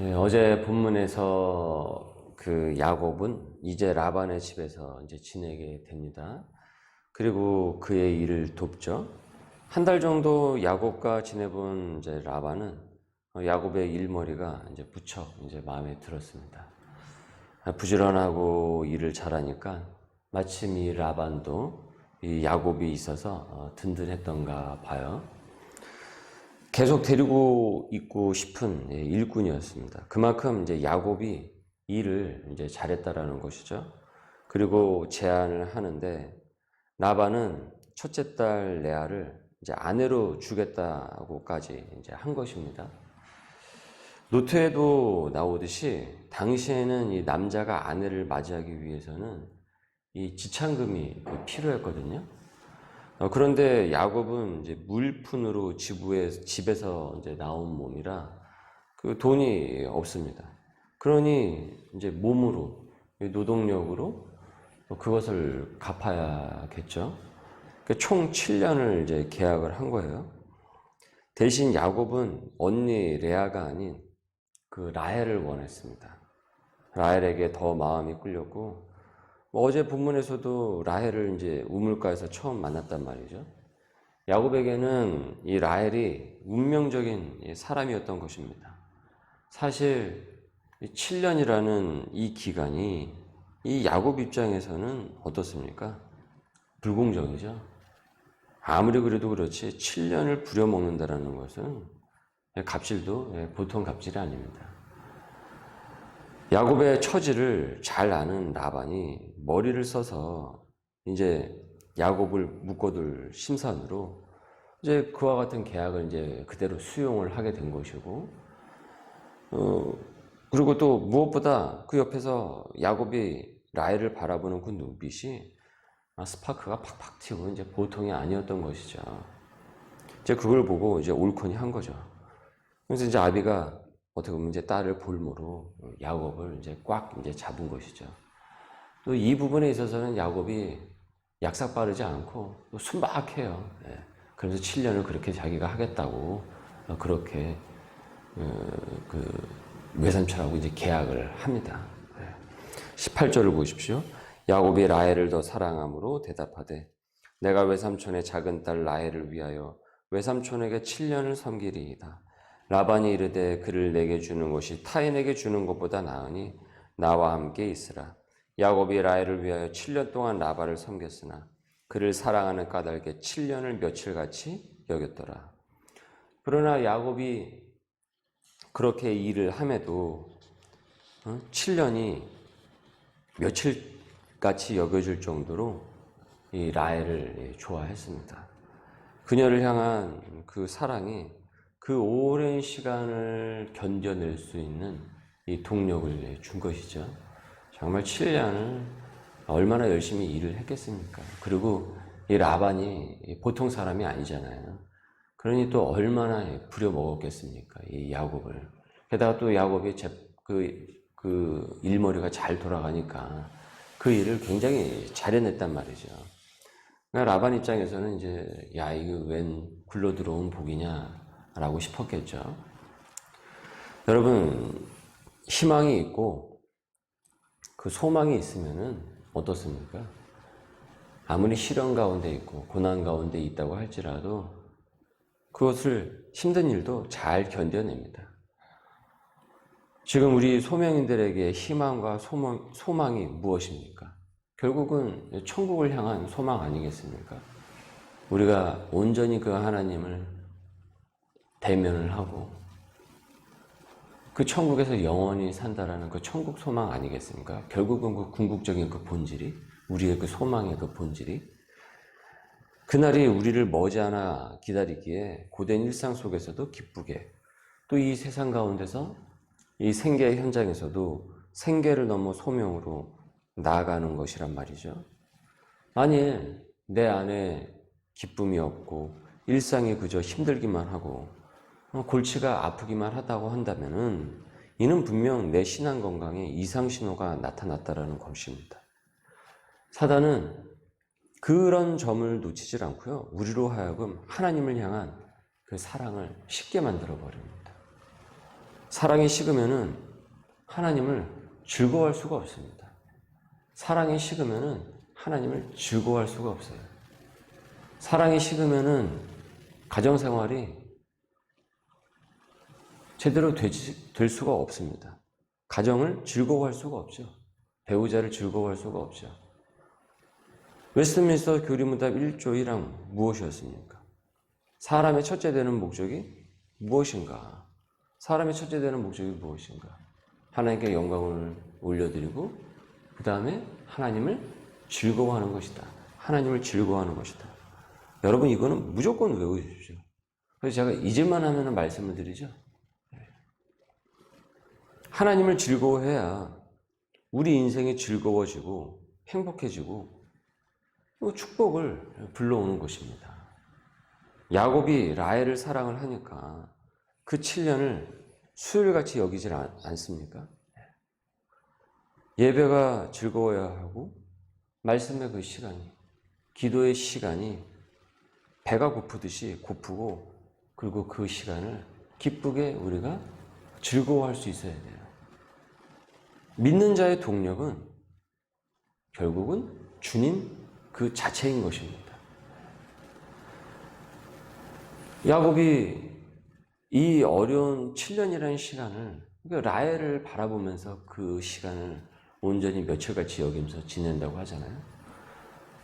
예, 어제 본문에서 그 야곱은 이제 라반의 집에서 이제 지내게 됩니다. 그리고 그의 일을 돕죠. 한 달 정도 야곱과 지내본 이제 라반은 어, 야곱의 일머리가 이제 무척 이제 마음에 들었습니다. 아, 부지런하고 일을 잘하니까 마침 이 라반도 이 야곱이 있어서 어, 든든했던가 봐요. 계속 데리고 있고 싶은 예, 일꾼이었습니다. 그만큼 이제 야곱이 일을 이제 잘했다라는 것이죠. 그리고 제안을 하는데 나반은 첫째 딸 레아를 이제 아내로 주겠다고까지 이제 한 것입니다. 노트에도 나오듯이 당시에는 이 남자가 아내를 맞이하기 위해서는 이 지참금이 필요했거든요. 어, 그런데 야곱은 이제 물푼으로 지부에, 집에서 이제 나온 몸이라 그 돈이 없습니다. 그러니 이제 몸으로, 노동력으로 그것을 갚아야겠죠. 그총 7년을 이제 계약을 한 거예요. 대신 야곱은 언니 레아가 아닌 그 라헬을 원했습니다. 라헬에게 더 마음이 끌렸고 뭐 어제 본문에서도 라헬을 이제 우물가에서 처음 만났단 말이죠. 야곱에게는 이 라헬이 운명적인 사람이었던 것입니다. 사실 7년이라는 이 기간이 이 야곱 입장에서는 어떻습니까? 불공정이죠. 아무리 그래도 그렇지 7년을 부려먹는다는 것은 갑질도 예, 보통 갑질이 아닙니다. 야곱의 처지를 잘 아는 라반이 머리를 써서 이제 야곱을 묶어둘 심산으로 이제 그와 같은 계약을 이제 그대로 수용을 하게 된 것이고, 어, 그리고 또 무엇보다 그 옆에서 야곱이 라헬을 바라보는 그 눈빛이 아, 스파크가 팍팍 튀고 이제 보통이 아니었던 것이죠. 이제 그걸 보고 이제 올콘이 한 거죠. 그래서 이제 아비가 어떻게 보면 이제 딸을 볼모로 야곱을 이제 꽉 이제 잡은 것이죠. 또 이 부분에 있어서는 야곱이 약삭 빠르지 않고 또 순박해요. 예. 그래서 7년을 그렇게 자기가 하겠다고 어, 그렇게 어, 그 외삼촌하고 이제 계약을 합니다. 18절을 보십시오. 야곱이 라헬을 더 사랑함으로 대답하되 내가 외삼촌의 작은 딸 라헬을 위하여 외삼촌에게 7년을 섬기리이다. 라반이 이르되 그를 내게 주는 것이 타인에게 주는 것보다 나으니 나와 함께 있으라. 야곱이 라헬을 위하여 7년 동안 라반을 섬겼으나 그를 사랑하는 까닭에 7년을 며칠같이 여겼더라. 그러나 야곱이 그렇게 일을 함에도 7년이 며칠같이 여겨질 정도로 이 라헬을 좋아했습니다. 그녀를 향한 그 사랑이 그 오랜 시간을 견뎌낼 수 있는 이 동력을 준 것이죠. 정말 7년을 얼마나 열심히 일을 했겠습니까? 그리고 이 라반이 보통 사람이 아니잖아요. 그러니 또 얼마나 부려먹었겠습니까? 이 야곱을. 게다가 또 야곱이 그, 그 일머리가 잘 돌아가니까 그 일을 굉장히 잘 해냈단 말이죠. 그러니까 라반 입장에서는 이제, 야, 이거 웬 굴러 들어온 복이냐? 라고 싶었겠죠. 여러분, 희망이 있고 그 소망이 있으면은 어떻습니까? 아무리 시련 가운데 있고 고난 가운데 있다고 할지라도 그것을 힘든 일도 잘 견뎌냅니다. 지금 우리 소명인들에게 희망과 소망, 소망이 무엇입니까? 결국은 천국을 향한 소망 아니겠습니까? 우리가 온전히 그 하나님을 대면을 하고 그 천국에서 영원히 산다라는 그 천국 소망 아니겠습니까? 결국은 그 궁극적인 그 본질이 우리의 그 소망의 그 본질이 그날이 우리를 머지않아 기다리기에 고된 일상 속에서도 기쁘게 또 이 세상 가운데서 이 생계 현장에서도 생계를 넘어 소명으로 나아가는 것이란 말이죠. 만일 내 안에 기쁨이 없고 일상이 그저 힘들기만 하고 어, 골치가 아프기만 하다고 한다면은 이는 분명 내 신앙 건강에 이상 신호가 나타났다라는 것입니다. 사단은 그런 점을 놓치질 않고요. 우리로 하여금 하나님을 향한 그 사랑을 쉽게 만들어 버립니다. 사랑이 식으면은 하나님을 즐거워할 수가 없습니다. 사랑이 식으면은 하나님을 즐거워할 수가 없어요. 사랑이 식으면은 가정 생활이 제대로 되지, 될 수가 없습니다. 가정을 즐거워할 수가 없죠. 배우자를 즐거워할 수가 없죠. 웨스트민스터 교리문답 1조 1항 무엇이었습니까? 사람의 첫째 되는 목적이 무엇인가? 사람의 첫째 되는 목적이 무엇인가? 하나님께 영광을 올려드리고 그 다음에 하나님을 즐거워하는 것이다. 하나님을 즐거워하는 것이다. 여러분 이거는 무조건 외우십시오. 그래서 제가 잊을만 하면 말씀을 드리죠. 하나님을 즐거워해야 우리 인생이 즐거워지고 행복해지고 또 축복을 불러오는 것입니다. 야곱이 라헬을 사랑을 하니까 그 7년을 수요일같이 여기질 않, 않습니까? 예배가 즐거워야 하고 말씀의 그 시간이 기도의 시간이 배가 고프듯이 고프고 그리고 그 시간을 기쁘게 우리가 즐거워할 수 있어야 돼요. 믿는 자의 동력은 결국은 주님 그 자체인 것입니다. 야곱이 이 어려운 7년이라는 시간을 그러니까 라헬을 바라보면서 그 시간을 온전히 며칠같이 여기면서 지낸다고 하잖아요.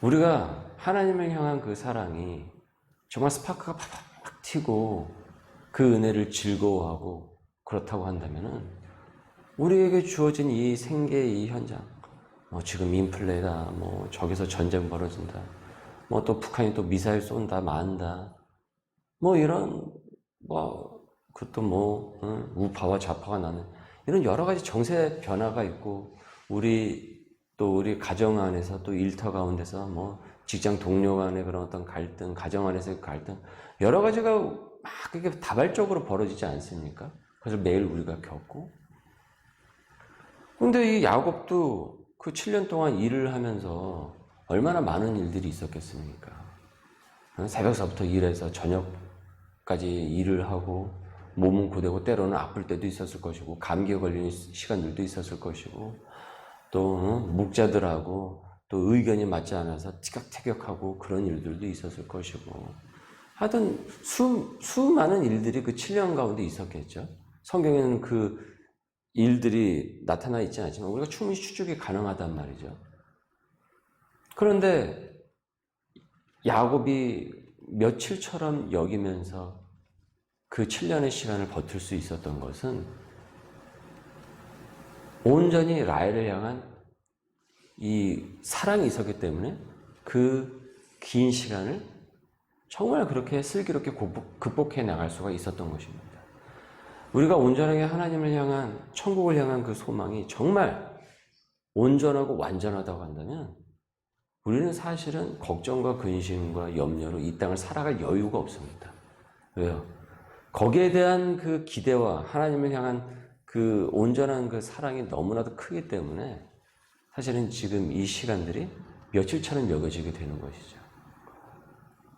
우리가 하나님을 향한 그 사랑이 정말 스파크가 팍팍 튀고 그 은혜를 즐거워하고 그렇다고 한다면은 우리에게 주어진 이 생계의 이 현장, 뭐 지금 인플레다, 뭐 저기서 전쟁 벌어진다, 뭐 또 북한이 또 미사일 쏜다, 만다, 뭐 이런 뭐 그것도 뭐 응? 우파와 좌파가 나는 이런 여러 가지 정세 변화가 있고 우리 또 우리 가정 안에서 또 일터 가운데서 뭐 직장 동료 간의 그런 어떤 갈등, 가정 안에서의 갈등 여러 가지가 막 그게 다발적으로 벌어지지 않습니까? 그래서 매일 우리가 겪고 근데 이 야곱도 그 7년 동안 일을 하면서 얼마나 많은 일들이 있었겠습니까? 새벽서부터 일해서 저녁까지 일을 하고 몸은 고되고 때로는 아플 때도 있었을 것이고 감기에 걸리는 시간들도 있었을 것이고 또 어, 목자들하고 또 의견이 맞지 않아서 티격태격하고 그런 일들도 있었을 것이고 하여튼 수, 수많은 일들이 그 7년 가운데 있었겠죠. 성경에는 그 일들이 나타나 있지 않지만 우리가 충분히 추측이 가능하단 말이죠. 그런데 야곱이 며칠처럼 여기면서 그 7년의 시간을 버틸 수 있었던 것은 온전히 라헬을 향한 이 사랑이 있었기 때문에 그 긴 시간을 정말 그렇게 슬기롭게 극복해 나갈 수가 있었던 것입니다. 우리가 온전하게 하나님을 향한 천국을 향한 그 소망이 정말 온전하고 완전하다고 한다면 우리는 사실은 걱정과 근심과 염려로 이 땅을 살아갈 여유가 없습니다. 왜요? 거기에 대한 그 기대와 하나님을 향한 그 온전한 그 사랑이 너무나도 크기 때문에 사실은 지금 이 시간들이 며칠처럼 여겨지게 되는 것이죠.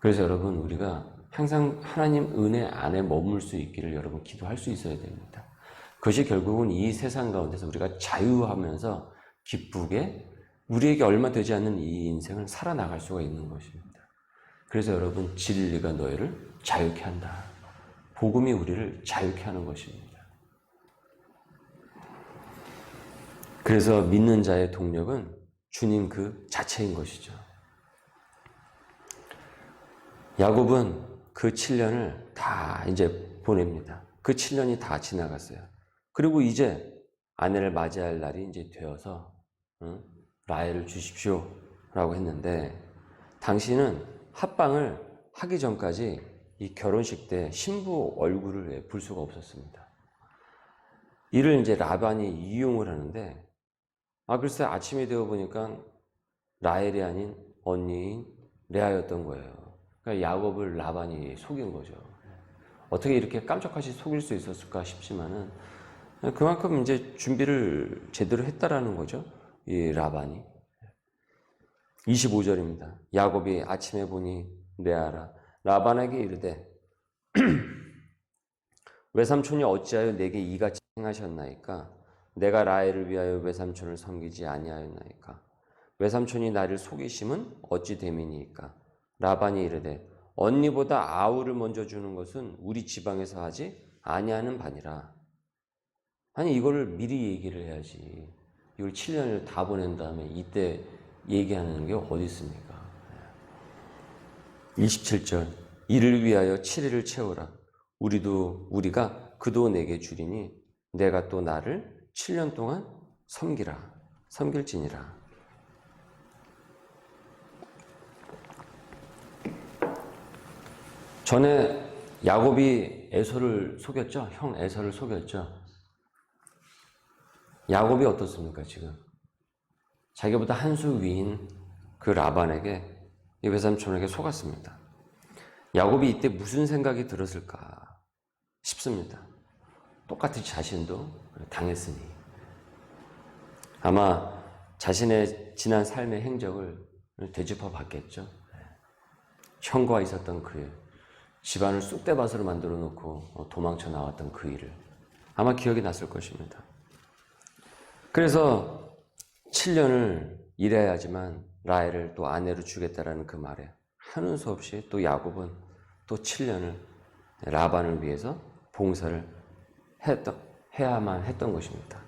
그래서 여러분 우리가 항상 하나님 은혜 안에 머물 수 있기를 여러분 기도할 수 있어야 됩니다. 그것이 결국은 이 세상 가운데서 우리가 자유하면서 기쁘게 우리에게 얼마 되지 않는 이 인생을 살아나갈 수가 있는 것입니다. 그래서 여러분 진리가 너희를 자유케 한다. 복음이 우리를 자유케 하는 것입니다. 그래서 믿는 자의 동력은 주님 그 자체인 것이죠. 야곱은 그 7년을 다 이제 보냅니다. 그 7년이 다 지나갔어요. 그리고 이제 아내를 맞이할 날이 이제 되어서 응? 라헬을 주십시오 라고 했는데 당신은 합방을 하기 전까지 이 결혼식 때 신부 얼굴을 볼 수가 없었습니다. 이를 이제 라반이 이용을 하는데 아 글쎄 아침이 되어 보니까 라헬이 아닌 언니인 레아였던 거예요. 그러니까 야곱을 라반이 속인 거죠. 어떻게 이렇게 깜짝같이 속일 수 있었을까 싶지만은 그만큼 이제 준비를 제대로 했다라는 거죠. 이 라반이. 25절입니다. 야곱이 아침에 보니 레아라 라반에게 이르되 외삼촌이 어찌하여 내게 이같이 행하셨나이까 내가 라헬을 위하여 외삼촌을 섬기지 아니하였나이까 외삼촌이 나를 속이심은 어찌 됨이니까 라반이 이르되 언니보다 아우를 먼저 주는 것은 우리 지방에서 하지 아니하는 바니라. 아니 이거를 미리 얘기를 해야지. 이걸 7년을 다 보낸 다음에 이때 얘기하는 게 어디 있습니까? 27절. 이를 위하여 7일을 채우라. 우리도 우리가 그도 내게 주리니 내가 또 나를 7년 동안 섬기라. 섬길지니라 전에 야곱이 에서를 속였죠? 형 에서를 속였죠? 야곱이 어떻습니까 지금? 자기보다 한 수 위인 그 라반에게 이 외삼촌에게 속았습니다. 야곱이 이때 무슨 생각이 들었을까 싶습니다. 똑같이 자신도 당했으니. 아마 자신의 지난 삶의 행적을 되짚어 봤겠죠. 형과 있었던 그 일, 집안을 쑥대밭으로 만들어 놓고 도망쳐 나왔던 그 일을 아마 기억이 났을 것입니다. 그래서 7년을 일해야지만 라헬을 또 아내로 주겠다라는 그 말에 하는 수 없이 또 야곱은 또 7년을 라반을 위해서 봉사를 했던, 해야만 했던 것입니다.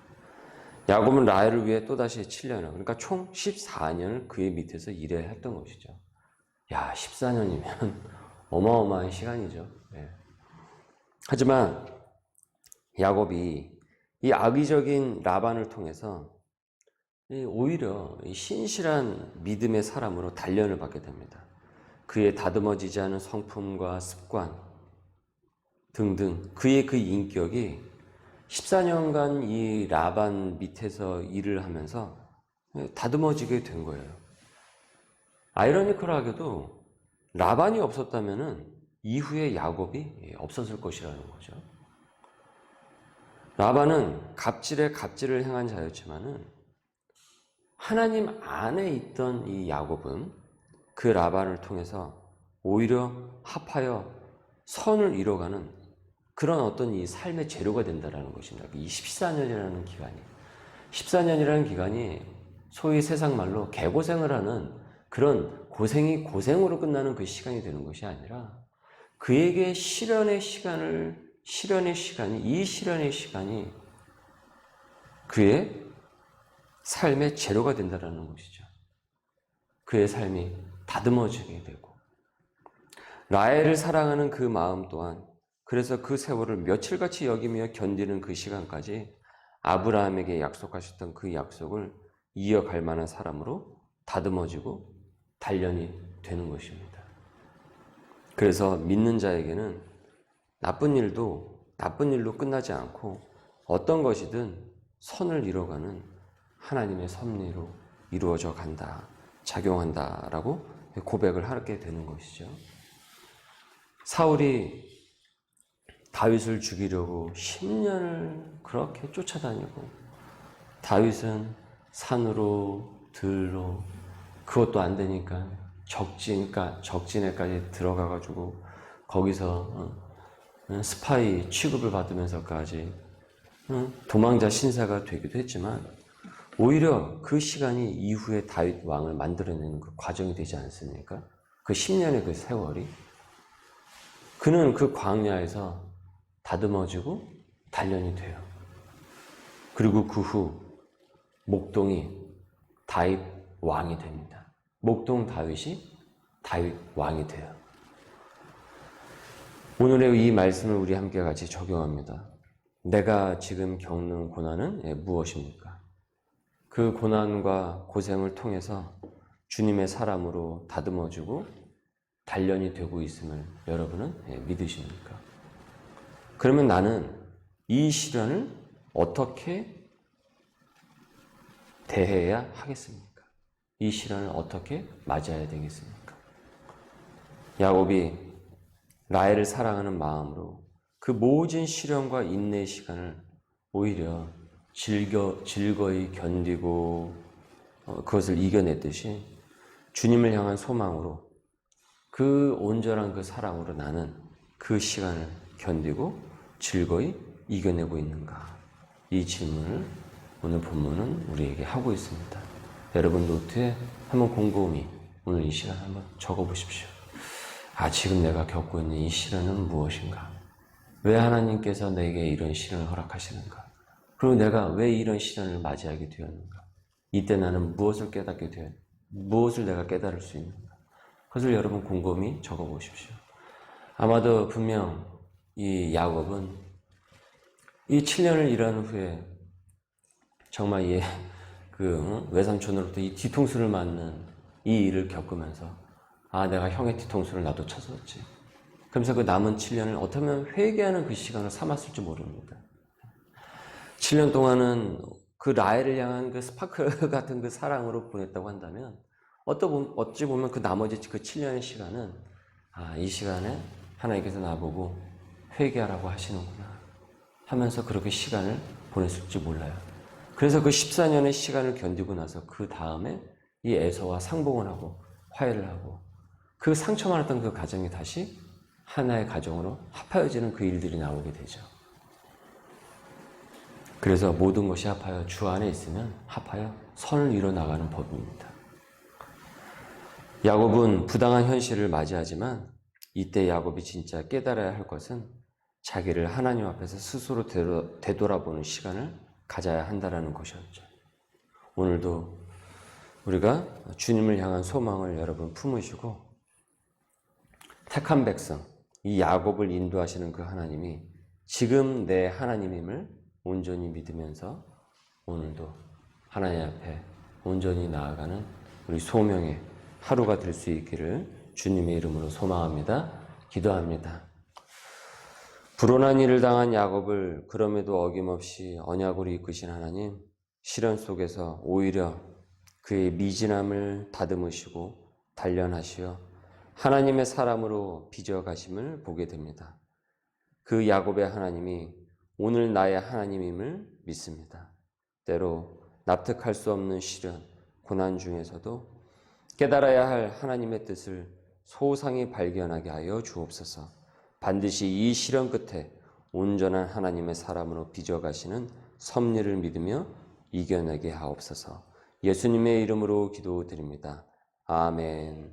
야곱은 라헬을 위해 또다시 7년을, 그러니까 총 14년을 그의 밑에서 일해야 했던 것이죠. 야, 14년이면 어마어마한 시간이죠. 예. 하지만 야곱이 이 악의적인 라반을 통해서 오히려 신실한 믿음의 사람으로 단련을 받게 됩니다. 그의 다듬어지지 않은 성품과 습관 등등 그의 그 인격이 14년간 이 라반 밑에서 일을 하면서 다듬어지게 된 거예요. 아이러니컬하게도 라반이 없었다면 이후에 야곱이 없었을 것이라는 거죠. 라반은 갑질에 갑질을 행한 자였지만은 하나님 안에 있던 이 야곱은 그 라반을 통해서 오히려 합하여 선을 이뤄가는 그런 어떤 이 삶의 재료가 된다라는 것입니다. 이 14년이라는 기간이 14년이라는 기간이 소위 세상 말로 개고생을 하는 그런 고생이 고생으로 끝나는 그 시간이 되는 것이 아니라 그에게 실현의 시간을 실현의 시간이 이 실현의 시간이 그의 삶의 재료가 된다라는 것이죠. 그의 삶이 다듬어지게 되고 라헬을 사랑하는 그 마음 또한 그래서 그 세월을 며칠같이 여기며 견디는 그 시간까지 아브라함에게 약속하셨던 그 약속을 이어갈 만한 사람으로 다듬어지고 단련이 되는 것입니다. 그래서 믿는 자에게는 나쁜 일도 나쁜 일로 끝나지 않고 어떤 것이든 선을 이뤄가는 하나님의 섭리로 이루어져 간다, 작용한다라고 고백을 하게 되는 것이죠. 사울이 다윗을 죽이려고 10년을 그렇게 쫓아다니고 다윗은 산으로 들로 그것도 안 되니까 적진까 적진에까지 들어가 가지고 거기서 어, 스파이 취급을 받으면서까지 도망자 신사가 되기도 했지만 오히려 그 시간이 이후에 다윗 왕을 만들어내는 그 과정이 되지 않습니까? 그 10년의 그 세월이 그는 그 광야에서 다듬어지고 단련이 돼요. 그리고 그 후 목동이 다윗 왕이 됩니다. 목동 다윗이 다윗 왕이 돼요. 오늘의 이 말씀을 우리 함께 같이 적용합니다. 내가 지금 겪는 고난은 예, 무엇입니까? 그 고난과 고생을 통해서 주님의 사람으로 다듬어주고 단련이 되고 있음을 여러분은 예, 믿으십니까? 그러면 나는 이 시련을 어떻게 대해야 하겠습니까? 이 시련을 어떻게 맞아야 되겠습니까? 야곱이 라헬을 사랑하는 마음으로 그 모진 시련과 인내의 시간을 오히려 즐겨, 즐거이 견디고 어, 그것을 이겨냈듯이 주님을 향한 소망으로 그 온전한 그 사랑으로 나는 그 시간을 견디고 즐거이 이겨내고 있는가. 이 질문을 오늘 본문은 우리에게 하고 있습니다. 여러분 노트에 한번 곰곰이 오늘 이 시간 한번 적어 보십시오. 아, 지금 내가 겪고 있는 이 시련은 무엇인가? 왜 하나님께서 내게 이런 시련을 허락하시는가? 그리고 내가 왜 이런 시련을 맞이하게 되었는가? 이때 나는 무엇을 깨닫게 되었, 무엇을 내가 깨달을 수 있는가? 그것을 여러분 곰곰이 적어 보십시오. 아마도 분명 이 야곱은 이 7년을 일한 후에 정말 이 그 외삼촌으로부터 이 뒤통수를 맞는 이 일을 겪으면서 아 내가 형의 뒤통수를 나도 쳤었지. 그러면서 그 남은 7년을 어떻게 보면 회개하는 그 시간을 삼았을지 모릅니다. 7년 동안은 그 라헬을 향한 그 스파크 같은 그 사랑으로 보냈다고 한다면 어찌 보면 그 나머지 그 7년의 시간은 아, 이 시간에 하나님께서 나보고 회개하라고 하시는구나 하면서 그렇게 시간을 보냈을지 몰라요. 그래서 그 14년의 시간을 견디고 나서 그 다음에 이 에서와 상봉을 하고 화해를 하고 그 상처만 했던 그 가정이 다시 하나의 가정으로 합하여지는 그 일들이 나오게 되죠. 그래서 모든 것이 합하여 주 안에 있으면 합하여 선을 이뤄 나가는 법입니다. 야곱은 부당한 현실을 맞이하지만 이때 야곱이 진짜 깨달아야 할 것은 자기를 하나님 앞에서 스스로 되돌아- 되돌아보는 시간을 가져야 한다라는 것이었죠. 오늘도 우리가 주님을 향한 소망을 여러분 품으시고 택한 백성, 이 야곱을 인도하시는 그 하나님이 지금 내 하나님임을 온전히 믿으면서 오늘도 하나님 앞에 온전히 나아가는 우리 소명의 하루가 될 수 있기를 주님의 이름으로 소망합니다. 기도합니다. 불온한 일을 당한 야곱을 그럼에도 어김없이 언약으로 이끄신 하나님, 시련 속에서 오히려 그의 미진함을 다듬으시고 단련하시어 하나님의 사람으로 빚어 가심을 보게 됩니다. 그 야곱의 하나님이 오늘 나의 하나님임을 믿습니다. 때로 납득할 수 없는 시련, 고난 중에서도 깨달아야 할 하나님의 뜻을 소상히 발견하게 하여 주옵소서. 반드시 이 시련 끝에 온전한 하나님의 사람으로 빚어가시는 섭리를 믿으며 이겨내게 하옵소서. 예수님의 이름으로 기도드립니다. 아멘.